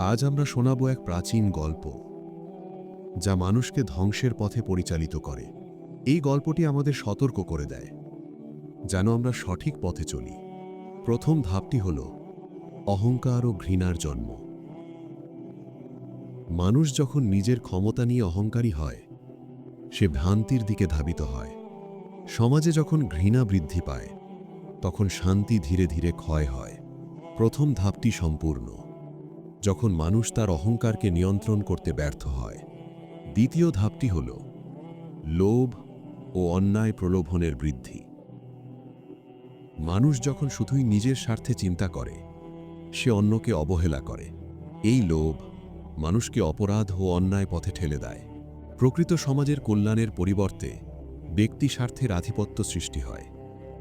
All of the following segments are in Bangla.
আজ আমরা শোনাব এক প্রাচীন গল্প, যা মানুষকে ধ্বংসের পথে পরিচালিত করে। এই গল্পটি আমাদের সতর্ক করে দেয়, যেন আমরা সঠিক পথে চলি। প্রথম ধাপটি হল অহংকার ও ঘৃণার জন্ম। মানুষ যখন নিজের ক্ষমতা নিয়ে অহংকারী হয়, সে ভ্রান্তির দিকে ধাবিত হয়। সমাজে যখন ঘৃণা বৃদ্ধি পায়, তখন শান্তি ধীরে ধীরে ক্ষয় হয়। প্রথম ধাপটি সম্পূর্ণ। যখন মানুষ তার অহংকারকে নিয়ন্ত্রণ করতে ব্যর্থ হয়, দ্বিতীয় ধাপটি হল লোভ ও অন্যায় প্রলোভনের বৃদ্ধি। মানুষ যখন শুধুই নিজের স্বার্থে চিন্তা করে, সে অন্যকে অবহেলা করে। এই লোভ মানুষকে অপরাধ ও অন্যায় পথে ঠেলে দেয়। প্রকৃত সমাজের কল্যাণের পরিবর্তে ব্যক্তি স্বার্থের আধিপত্য সৃষ্টি হয়।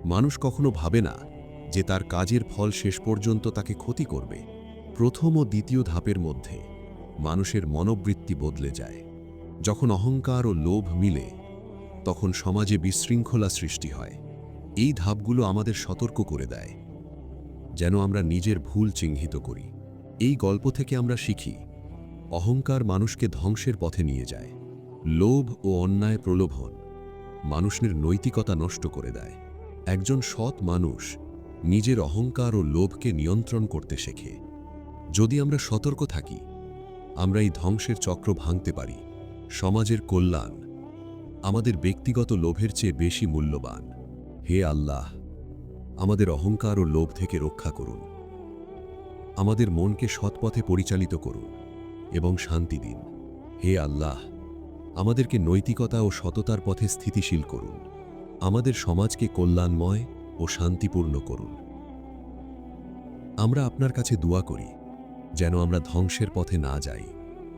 মানুষ কখনো ভাবে না যে তার কাজের ফল শেষ পর্যন্ত তাকে ক্ষতি করবে। প্রথম ও দ্বিতীয় ধাপের মধ্যে মানুষের মনোবৃত্তি বদলে যায়। যখন অহংকার ও লোভ মিলে, তখন সমাজে বিশৃঙ্খলা সৃষ্টি হয়। এই ধাপগুলো আমাদের সতর্ক করে দেয়। যেন আমরা নিজের ভুল চিহ্নিত করি। এই গল্প থেকে আমরা শিখি, অহংকার মানুষকে ধ্বংসের পথে নিয়ে যায়। লোভ ও অন্যায় প্রলোভন মানুষের নৈতিকতা নষ্ট করে দেয়। একজন সৎ মানুষ নিজের অহংকার ও লোভকে নিয়ন্ত্রণ করতে শেখে। যদি আমরা সতর্ক থাকি, আমরা এই ধ্বংসের চক্র ভাঙতে পারি, সমাজের কল্যাণ, আমাদের ব্যক্তিগত লোভের চেয়ে বেশি মূল্যবান। হে আল্লাহ, আমাদের অহংকার ও লোভ থেকে রক্ষা করুন। আমাদের মনকে সৎপথে পরিচালিত করুন এবং শান্তি দিন। হে আল্লাহ, আমাদেরকে নৈতিকতা ও সততার পথে স্থিতিশীল করুন। আমাদের সমাজকে কল্যাণময় ও শান্তিপূর্ণ করুন। আমরা আপনার কাছে দোয়া করি যেন আমরা ধ্বংসের পথে না যাই।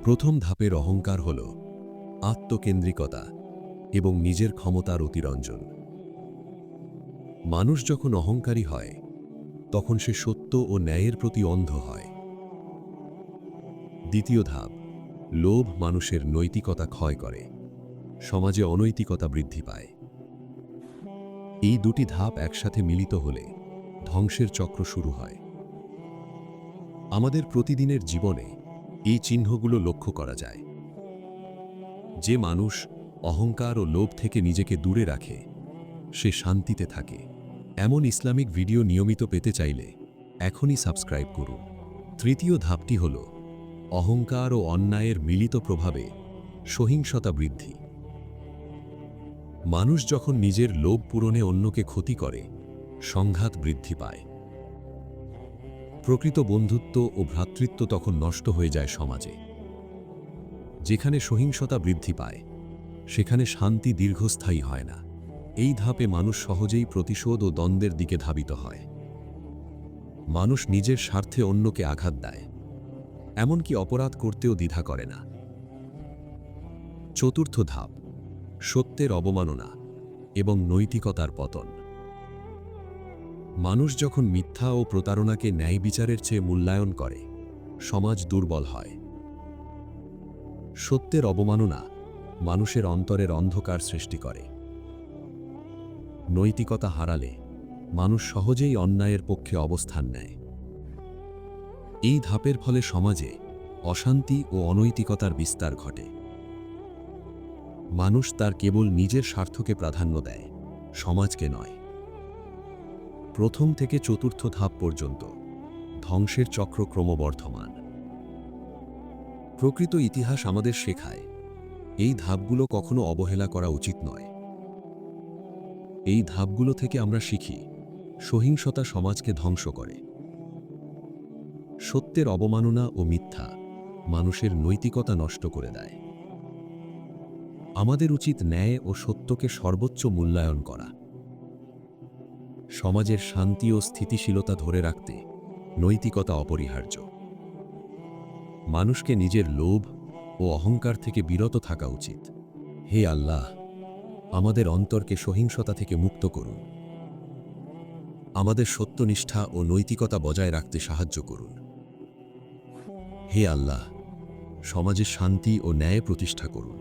প্রথম ধাপের অহংকার হল আত্মকেন্দ্রিকতা এবং নিজের ক্ষমতার অতিরঞ্জন। মানুষ যখন অহংকারী হয়, তখন সে সত্য ও ন্যায়ের প্রতি অন্ধ হয়। দ্বিতীয় ধাপ, লোভ মানুষের নৈতিকতা ক্ষয় করে, সমাজে অনৈতিকতা বৃদ্ধি পায়। এই দুটি ধাপ একসাথে মিলিত হলে ধ্বংসের চক্র শুরু হয়। আমাদের প্রতিদিনের জীবনে এই চিহ্নগুলো লক্ষ্য করা যায়। যে মানুষ অহংকার ও লোভ থেকে নিজেকে দূরে রাখে, সে শান্তিতে থাকে। এমন ইসলামিক ভিডিও নিয়মিত পেতে চাইলে এখনই সাবস্ক্রাইব করুন। তৃতীয় ধাপটি হল অহংকার ও অন্যায়ের মিলিত প্রভাবে সহিংসতা বৃদ্ধি। মানুষ যখন নিজের লোভ পূরণে অন্যকে ক্ষতি করে, সংঘাত বৃদ্ধি পায়। প্রকৃত বন্ধুত্ব ও ভ্রাতৃত্ব তখন নষ্ট হয়ে যায় সমাজে। যেখানে সহিংসতা বৃদ্ধি পায়, সেখানে শান্তি দীর্ঘস্থায়ী হয় না। এই ধাপে মানুষ সহজেই প্রতিশোধ ও দ্বন্দ্বের দিকে ধাবিত হয়। মানুষ নিজের স্বার্থে অন্যকে আঘাত দেয়। এমনকি অপরাধ করতেও দ্বিধা করে না। চতুর্থ ধাপ, সত্যের অবমাননা এবং নৈতিকতার পতন। মানুষ যখন মিথ্যা ও প্রতারণাকে ন্যায় বিচারের চেয়ে মূল্যায়ন করে, সমাজ দুর্বল হয়। সত্যের অবমাননা মানুষের অন্তরের অন্ধকার সৃষ্টি করে। নৈতিকতা হারালে মানুষ সহজেই অন্যায়ের পক্ষে অবস্থান নেয়। এই ধাপের ফলে সমাজে অশান্তি ও অনৈতিকতার বিস্তার ঘটে। মানুষ তার কেবল নিজের স্বার্থকে প্রাধান্য দেয়, সমাজকে নয়। প্রথম থেকে চতুর্থ ধাপ পর্যন্ত। ধ্বংসের চক্র ক্রমবর্ধমান। প্রকৃত ইতিহাস আমাদের শেখায়, এই ধাপগুলো কখনো অবহেলা করা উচিত নয়। এই ধাপগুলো থেকে আমরা শিখি, সহিংসতা সমাজকে ধ্বংস করে। সত্যের অবমাননা ও মিথ্যা মানুষের নৈতিকতা নষ্ট করে দেয়। আমাদের উচিত ন্যায় ও সত্যকে সর্বোচ্চ মূল্যায়ন করা। সমাজের শান্তি ও স্থিতিশীলতা ধরে রাখতে নৈতিকতা অপরিহার্য। মানুষকে নিজের লোভ ও অহংকার থেকে বিরত থাকা উচিত। হে আল্লাহ, আমাদের অন্তরকে সহিংসতা থেকে মুক্ত করুন। আমাদের সত্যনিষ্ঠা ও নৈতিকতা বজায় রাখতে সাহায্য করুন। হে আল্লাহ, সমাজে শান্তি ও ন্যায় প্রতিষ্ঠা করুন।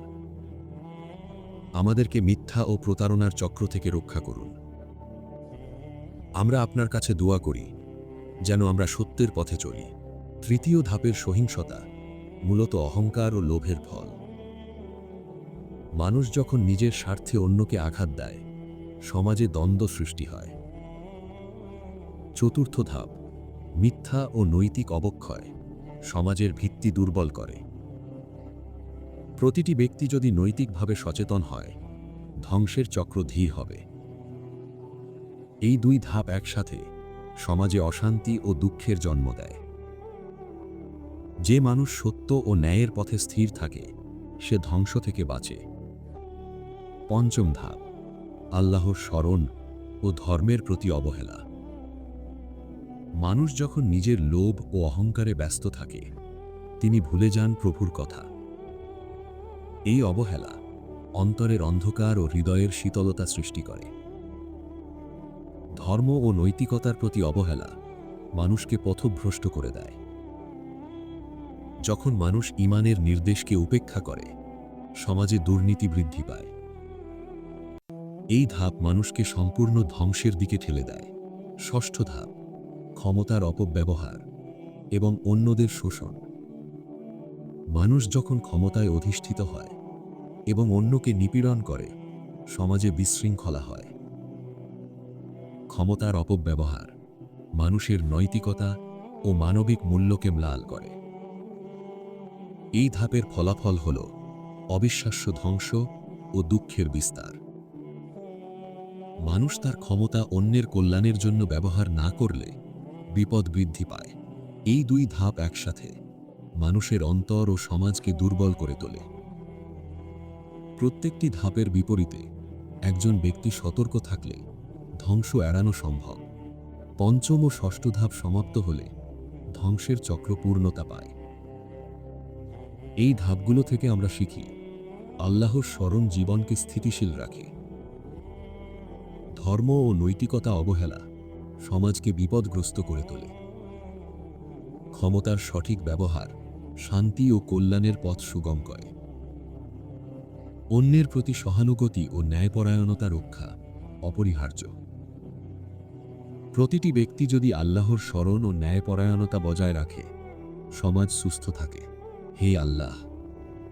আমাদেরকে মিথ্যা ও প্রতারণার চক্র থেকে রক্ষা করুন। আমরা আপনার কাছে দোয়া করি, যেন আমরা সত্যের পথে চলি। তৃতীয় ধাপের সহিংসতা মূলত অহংকার ও লোভের ফল। মানুষ যখন নিজের স্বার্থে অন্যকে আঘাত দেয়, সমাজে দ্বন্দ্ব সৃষ্টি হয়। চতুর্থ ধাপ, মিথ্যা ও নৈতিক অবক্ষয় সমাজের ভিত্তি দুর্বল করে। প্রতিটি ব্যক্তি যদি নৈতিকভাবে সচেতন হয়, ধ্বংসের চক্র ধীর হবে। এই দুই ধাপ একসাথে সমাজে অশান্তি ও দুঃখের জন্ম দেয়। যে মানুষ সত্য ও ন্যায়ের পথে স্থির থাকে, সে ধ্বংস থেকে বাঁচে। পঞ্চম ধাপ, আল্লাহর স্মরণ ও ধর্মের প্রতি অবহেলা। মানুষ যখন নিজের লোভ ও অহংকারে ব্যস্ত থাকে, তিনি ভুলে যান প্রভুর কথা। এই অবহেলা অন্তরের অন্ধকার ও হৃদয়ের শীতলতা সৃষ্টি করে। ধর্ম ও নৈতিকতার প্রতি অবহেলা মানুষকে পথভ্রষ্ট করে দেয়। যখন মানুষ ইমানের নির্দেশকে উপেক্ষা করে, সমাজে দুর্নীতি বৃদ্ধি পায়। এই ধাপ মানুষকে সম্পূর্ণ ধ্বংসের দিকে ঠেলে দেয়। ষষ্ঠ ধাপ, ক্ষমতার অপব্যবহার এবং অন্যদের শোষণ। মানুষ যখন ক্ষমতায় অধিষ্ঠিত হয় এবং অন্যকে নিপীড়ন করে, সমাজে বিশৃঙ্খলা হয়। ক্ষমতার অপব্যবহার, মানুষের নৈতিকতা ও মানবিক মূল্যকে ম্লাল করে। এই ধাপের ফলাফল হল অবিশ্বাস্য ধ্বংস ও দুঃখের বিস্তার। মানুষ তার ক্ষমতা অন্যের কল্যাণের জন্য ব্যবহার না করলে বিপদ বৃদ্ধি পায়। এই দুই ধাপ একসাথে মানুষের অন্তর ও সমাজকে দুর্বল করে তোলে। প্রত্যেকটি ধাপের বিপরীতে একজন ব্যক্তি সতর্ক থাকলে ধ্বংস এড়ানো সম্ভব। পঞ্চম ও ষষ্ঠ ধাপ সমাপ্ত হলে ধ্বংসের চক্র পূর্ণতা পায়। এই ধাপগুলো থেকে আমরা শিখি, আল্লাহর স্মরণ জীবনকে স্থিতিশীল রাখে। ধর্ম ও নৈতিকতা অবহেলা সমাজকে বিপদগ্রস্ত করে তোলে। ক্ষমতার সঠিক ব্যবহার শান্তি ও কল্যাণের পথ সুগম করে। অন্যের প্রতি সহানুভূতি ও ন্যায়পরায়ণতা রক্ষা অপরিহার্য। প্রতিটি ব্যক্তি যদি আল্লাহর স্মরণ ও ন্যায়পরায়ণতা বজায় রাখে, সমাজ সুস্থ থাকে। হে আল্লাহ,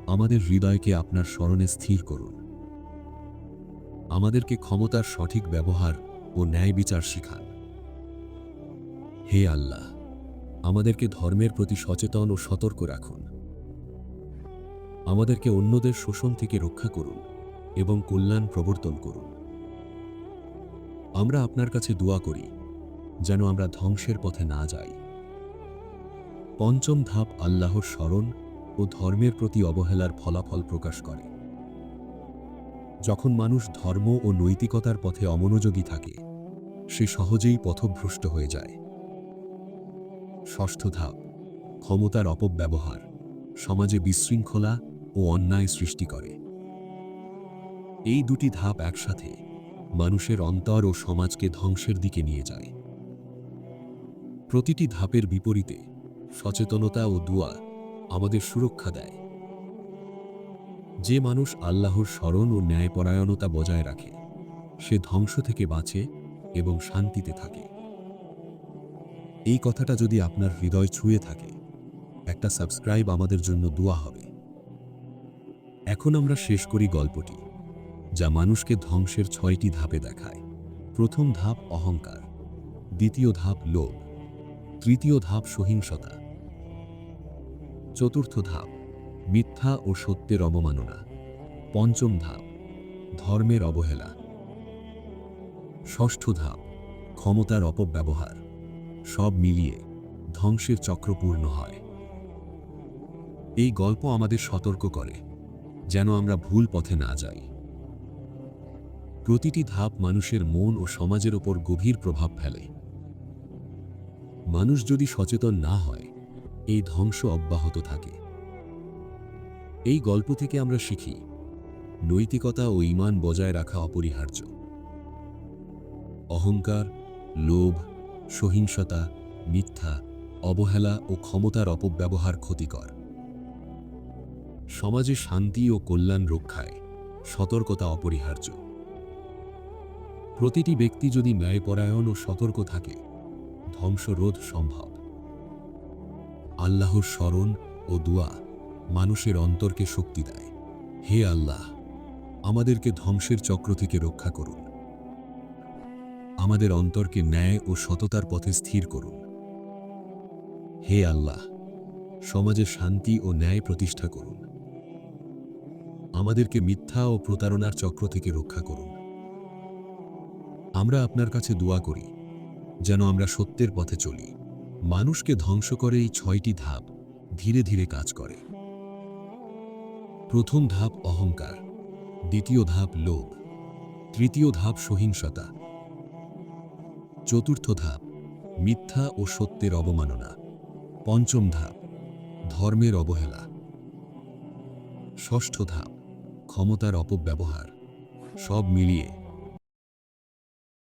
আমাদের হৃদয়কে আপনার স্মরণে স্থির করুন। আমাদেরকে ক্ষমতার সঠিক ব্যবহার ও ন্যায় বিচার শিখান। হে আল্লাহ, আমাদেরকে ধর্মের প্রতি সচেতন ও সতর্ক রাখুন। আমাদেরকে অন্যদের শোষণ থেকে রক্ষা করুন এবং কল্যাণ প্রবর্তন করুন। আমরা আপনার কাছে দোয়া করি যেন আমরা ধ্বংসের পথে না যাই। পঞ্চম ধাপ আল্লাহর স্মরণ ও ধর্মের প্রতি অবহেলার ফলাফল প্রকাশ করে। যখন মানুষ ধর্ম ও নৈতিকতার পথে অমনোযোগী থাকে, সে সহজেই পথভ্রষ্ট হয়ে যায়। ষষ্ঠ ধাপ, ক্ষমতার অপব্যবহার, সমাজে বিশৃঙ্খলা ও অন্যায় সৃষ্টি করে। এই দুটি ধাপ একসাথে মানুষের অন্তর ও সমাজকে ধ্বংসের দিকে নিয়ে যায়। প্রতিটি ধাপের বিপরীতে সচেতনতা ও দুয়া আমাদের সুরক্ষা দেয়। যে মানুষ আল্লাহর স্মরণ ও ন্যায়পরায়ণতা বজায় রাখে, সে ধ্বংস থেকে বাঁচে এবং শান্তিতে থাকে। এই কথাটা যদি আপনার হৃদয় ছুঁয়ে থাকে, একটা সাবস্ক্রাইব আমাদের জন্য দোয়া হবে। এখন আমরা শেষ করি গল্পটি, যা মানুষকে ধ্বংসের ছয়টি ধাপে দেখায়। প্রথম ধাপ অহংকার, দ্বিতীয় ধাপ লোভ। তৃতীয় ধাপ সহিংসতা। চতুর্থ ধাপ, মিথ্যা ও সত্যের অবমাননা। পঞ্চম ধাপ, ধর্মের অবহেলা। ষষ্ঠ ধাপ, ক্ষমতার অপব্যবহার। সব মিলিয়ে ধ্বংসের চক্রপূর্ণ হয়। এই গল্প আমাদের সতর্ক করে, যেন আমরা ভুল পথে না যাই। প্রতিটি ধাপ মানুষের মন ও সমাজের ওপর গভীর প্রভাব ফেলে। মানুষ যদি সচেতন না হয়, এই ধ্বংস অব্যাহত থাকে। এই গল্প থেকে আমরা শিখি, নৈতিকতা ও ঈমান বজায় রাখা অপরিহার্য। অহংকার, লোভ, সহিংসতা, মিথ্যা, অবহেলা ও ক্ষমতার অপব্যবহার ক্ষতিকর। সমাজে শান্তি ও কল্যাণ রক্ষায় সতর্কতা অপরিহার্য। প্রতিটি ব্যক্তি যদি ন্যায়পরায়ণ ও সতর্ক থাকে ধ্বংসরোধ সম্ভব। আল্লাহর স্মরণ ও দুয়া মানুষের অন্তরকে শক্তি দেয়। হে আল্লাহ, আমাদেরকে ধ্বংসের চক্র থেকে রক্ষা করুন। আমাদের অন্তরকে ন্যায় ও সততার পথে স্থির করুন। হে আল্লাহ, সমাজে শান্তি ও ন্যায় প্রতিষ্ঠা করুন। আমাদেরকে মিথ্যা ও প্রতারণার চক্র থেকে রক্ষা করুন। আমরা আপনার কাছে দোয়া করি যেন আমরা সত্যের পথে চলি। মানুষকে ধ্বংস করে এই ছয়টি ধাপ ধীরে ধীরে কাজ করে। প্রথম ধাপ অহংকার, দ্বিতীয় ধাপ লোভ, তৃতীয় ধাপ সহিংসতা, চতুর্থ ধাপ মিথ্যা ও সত্যের অবমাননা, পঞ্চম ধাপ ধর্মের অবহেলা, ষষ্ঠ ধাপ ক্ষমতার অপব্যবহার, সব মিলিয়ে